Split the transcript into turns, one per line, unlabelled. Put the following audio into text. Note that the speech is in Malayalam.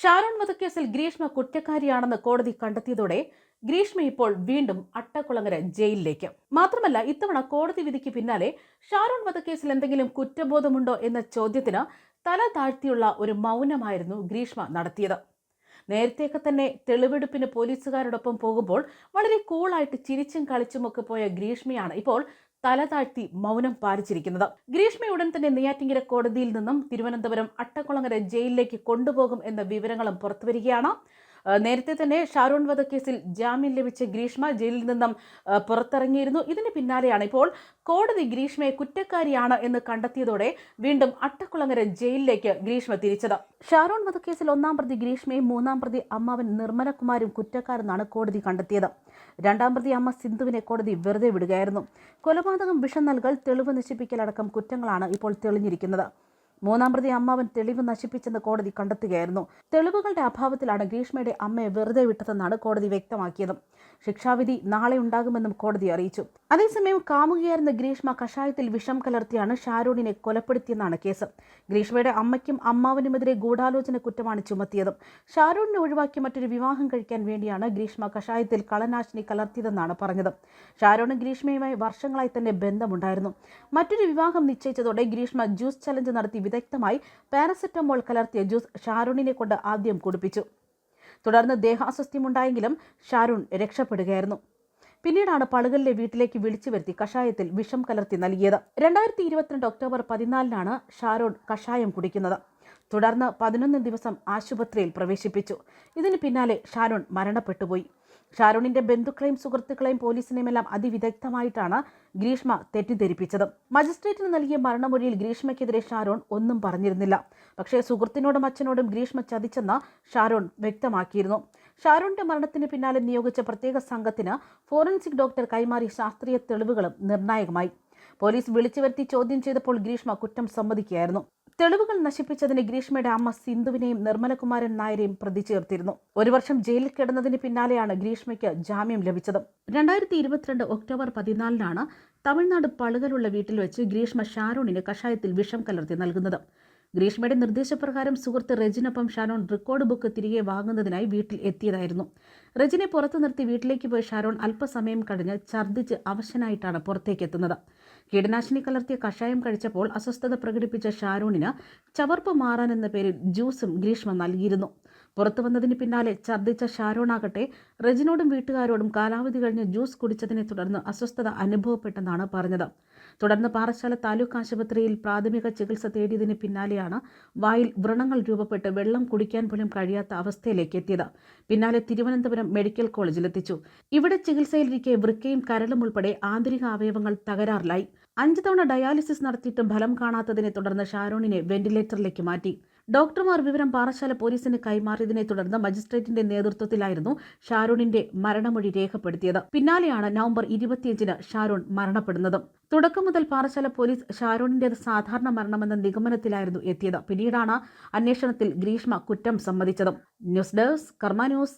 ഷാരോൺ വധക്കേസിൽ ഗ്രീഷ്മ കുറ്റക്കാരിയാണെന്ന് കോടതി കണ്ടെത്തിയതോടെ ഗ്രീഷ്മ ഇപ്പോൾ വീണ്ടും അട്ടക്കുളങ്ങര ജയിലിലേക്ക്. മാത്രമല്ല ഇത്തവണ കോടതി വിധിക്ക് പിന്നാലെ ഷാരോൺ വധക്കേസിൽ എന്തെങ്കിലും കുറ്റബോധമുണ്ടോ എന്ന ചോദ്യത്തിന് തല താഴ്ത്തിയുള്ള ഒരു മൗനമായിരുന്നു ഗ്രീഷ്മ നടത്തിയത്. നേരത്തെയൊക്കെ തന്നെ തെളിവെടുപ്പിന് പോലീസുകാരോടൊപ്പം പോകുമ്പോൾ വളരെ കൂളായിട്ട് ചിരിച്ചും കളിച്ചുമൊക്കെ പോയ ഗ്രീഷ്മയാണ് ഇപ്പോൾ തല താഴ്ത്തി മൗനം പാലിച്ചിരിക്കുന്നത്. ഗ്രീഷ്മ ഉടൻ തന്നെ നെയ്യാറ്റിങ്കര കോടതിയിൽ നിന്നും തിരുവനന്തപുരം അട്ടക്കുളങ്ങര ജയിലിലേക്ക് കൊണ്ടുപോകും എന്ന വിവരങ്ങളും പുറത്തുവരികയാണ്. നേരത്തെ തന്നെ ഷാരൂൺ വധക്കേസിൽ ജാമ്യം ലഭിച്ച ഗ്രീഷ്മ ജയിലിൽ നിന്നും പുറത്തിറങ്ങിയിരുന്നു. ഇതിന് പിന്നാലെയാണ് ഇപ്പോൾ കോടതി ഗ്രീഷ്മയെ കുറ്റക്കാരിയാണ് എന്ന് കണ്ടെത്തിയതോടെ വീണ്ടും അട്ടക്കുളങ്ങര ജയിലിലേക്ക് ഗ്രീഷ്മ തിരിച്ചത്. ഷാരോൺ വധക്കേസിൽ ഒന്നാം പ്രതി ഗ്രീഷ്മയും മൂന്നാം പ്രതി അമ്മാവൻ നിർമ്മലകുമാരും കുറ്റക്കാരെന്നാണ് കോടതി കണ്ടെത്തിയത്. രണ്ടാം പ്രതി അമ്മ സിന്ധുവിനെ കോടതി വെറുതെ വിടുകയായിരുന്നു. കൊലപാതകം വിഷം നൽകൽ തെളിവ് നശിപ്പിക്കലടക്കം കുറ്റങ്ങളാണ് ഇപ്പോൾ തെളിഞ്ഞിരിക്കുന്നത്. മൂന്നാം പ്രതി അമ്മാവൻ തെളിവ് നശിപ്പിച്ചെന്ന് കോടതി കണ്ടെത്തുകയായിരുന്നു. തെളിവുകളുടെ അഭാവത്തിലാണ് ഗ്രീഷ്മയുടെ അമ്മയെ വെറുതെ വിട്ടതെന്നാണ് കോടതി വ്യക്തമാക്കിയത്. ശിക്ഷാവിധി നാളെ ഉണ്ടാകുമെന്നും കോടതി അറിയിച്ചു. അതേസമയം കാമുകിയായിരുന്ന ഗ്രീഷ്മ കഷായത്തിൽ വിഷം കലർത്തിയാണ് ഷാരൂണിനെ കൊലപ്പെടുത്തിയെന്നാണ് കേസ്. ഗ്രീഷ്മയുടെ അമ്മയ്ക്കും അമ്മാവനുമെതിരെ ഗൂഢാലോചന കുറ്റമാണ് ചുമത്തിയത്. ഷാരൂണിനെ ഒഴിവാക്കി മറ്റൊരു വിവാഹം കഴിക്കാൻ വേണ്ടിയാണ് ഗ്രീഷ്മ കഷായത്തിൽ കളനാശിനി കലർത്തിയതെന്നാണ് പറഞ്ഞത്. ഷാരൂണും ഗ്രീഷ്മയുമായി വർഷങ്ങളായി തന്നെ ബന്ധമുണ്ടായിരുന്നു. മറ്റൊരു വിവാഹം നിശ്ചയിച്ചതോടെ ഗ്രീഷ്മ ജ്യൂസ് ചലഞ്ച് നടത്തി വിദഗ്ധമായി പാരസെറ്റമോൾ കലർത്തിയ ജ്യൂസ് ഷാരൂണിനെ കൊണ്ട് ആദ്യം കുടിപ്പിച്ചു. തുടർന്ന് ദേഹാസ്വസ്ഥ്യമുണ്ടായെങ്കിലും ഷാരൂൺ രക്ഷപ്പെടുകയായിരുന്നു. പിന്നീടാണ് പളുകളിലെ വീട്ടിലേക്ക് വിളിച്ചു വരുത്തി കഷായത്തിൽ വിഷം കലർത്തി നൽകിയത്. രണ്ടായിരത്തി ഇരുപത്തിരണ്ട് ഒക്ടോബർ പതിനാലിനാണ് ഷാരോൺ കഷായം കുടിക്കുന്നത്. തുടർന്ന് പതിനൊന്ന് ദിവസം ആശുപത്രിയിൽ പ്രവേശിപ്പിച്ചു. ഇതിന് പിന്നാലെ ഷാരോൺ മരണപ്പെട്ടുപോയി. ഷാരോണിന്റെ ബന്ധുക്കളെയും സുഹൃത്തുക്കളെയും പോലീസിനെയുമെല്ലാം അതിവിദഗ്ധമായിട്ടാണ് ഗ്രീഷ്മ തെറ്റിദ്ധരിപ്പിച്ചത്. മജിസ്ട്രേറ്റിന് നൽകിയ മരണമൊഴിയിൽ ഗ്രീഷ്മയ്ക്കെതിരെ ഷാരോൺ ഒന്നും പറഞ്ഞിരുന്നില്ല. പക്ഷേ സുഹൃത്തിനോടും അച്ഛനോടും ഗ്രീഷ്മ ചതിച്ചെന്ന് ഷാരോൺ വ്യക്തമാക്കിയിരുന്നു. ഷാരോണിന്റെ മരണത്തിന് പിന്നാലെ നിയോഗിച്ച പ്രത്യേക സംഘത്തിന് ഫോറൻസിക് ഡോക്ടർ കൈമാറിയ ശാസ്ത്രീയ തെളിവുകളും നിർണായകമായി. പോലീസ് വിളിച്ചു വരുത്തി ചോദ്യം ചെയ്തപ്പോൾ ഗ്രീഷ്മ കുറ്റം സമ്മതിക്കുകയായിരുന്നു. തെളിവുകൾ നശിപ്പിച്ചതിന് ഗ്രീഷ്മയുടെ അമ്മ സിന്ധുവിനെയും നിർമ്മലകുമാരൻ നായരെയും പ്രതി ചേർത്തിരുന്നു. ഒരു വർഷം ജയിലിൽ കിടന്നതിന് പിന്നാലെയാണ് ഗ്രീഷ്മയ്ക്ക് ജാമ്യം ലഭിച്ചത്. രണ്ടായിരത്തി ഇരുപത്തിരണ്ട് ഒക്ടോബർ പതിനാലിനാണ് തമിഴ്നാട് പളുകലുള്ള വീട്ടിൽ വെച്ച് ഗ്രീഷ്മ ഷാരോണിന് കഷായത്തിൽ വിഷം കലർത്തി നൽകുന്നത്. ഗ്രീഷ്മയുടെ നിർദ്ദേശപ്രകാരം സുഹൃത്ത് റെജിനൊപ്പം ഷാരോൺ റെക്കോർഡ് ബുക്ക് തിരികെ വാങ്ങുന്നതിനായി വീട്ടിൽ എത്തിയതായിരുന്നു. റെജിനെ പുറത്തു നിർത്തി വീട്ടിലേക്ക് പോയ ഷാരോൺ അല്പസമയം കഴിഞ്ഞ് ഛർദ്ദിച്ച് അവശനായിട്ടാണ് പുറത്തേക്ക് എത്തുന്നത്. കീടനാശിനി കലർത്തിയ കഷായം കഴിച്ചപ്പോൾ അസ്വസ്ഥത പ്രകടിപ്പിച്ച ഷാരൂണിന് ചവർപ്പ് മാറാൻ എന്ന പേരിൽ ജ്യൂസും ഗ്രീഷ്മ നൽകിയിരുന്നു പുറത്തു വന്നതിന് പിന്നാലെ ഛർദ്ദിച്ച ഷാരോണാകട്ടെ റെജിനോടും വീട്ടുകാരോടും കാലാവധി കഴിഞ്ഞ് ജ്യൂസ് കുടിച്ചതിനെ തുടർന്ന് അസ്വസ്ഥത അനുഭവപ്പെട്ടെന്നാണ് പറഞ്ഞത്. തുടർന്ന് പാറശാല താലൂക്ക് ആശുപത്രിയിൽ പ്രാഥമിക ചികിത്സ തേടിയതിന് പിന്നാലെയാണ് വായിൽ വ്രണങ്ങൾ രൂപപ്പെട്ട് വെള്ളം കുടിക്കാൻ പോലും കഴിയാത്ത അവസ്ഥയിലേക്ക് എത്തിയത്. പിന്നാലെ തിരുവനന്തപുരം മെഡിക്കൽ കോളേജിലെത്തിച്ചു. ഇവിടെ ചികിത്സയിലിരിക്കെ വൃക്കയും കരളും ഉൾപ്പെടെ ആന്തരിക അവയവങ്ങൾ തകരാറിലായി. അഞ്ച് തവണ ഡയാലിസിസ് നടത്തിയിട്ടും ഫലം കാണാത്തതിനെ തുടർന്ന് ഷാരോണിനെ വെന്റിലേറ്ററിലേക്ക് മാറ്റി. ഡോക്ടർമാർ വിവരം പാറശാല പോലീസിന് കൈമാറിയതിനെ തുടർന്ന് മജിസ്ട്രേറ്റിന്റെ നേതൃത്വത്തിലായിരുന്നു ഷാരൂണിന്റെ മരണമൊഴി രേഖപ്പെടുത്തിയത്. പിന്നാലെയാണ് നവംബർ ഇരുപത്തിയഞ്ചിന് ഷാരൂൺ മരണപ്പെടുന്നത്. തുടക്കം മുതൽ പാറശാല പോലീസ് ഷാരൂണിന്റേത് സാധാരണ മരണമെന്ന നിഗമനത്തിലായിരുന്നു എത്തിയത്. പിന്നീടാണ് അന്വേഷണത്തിൽ ഗ്രീഷ്മ കുറ്റം സമ്മതിച്ചത്. News desk Karma news.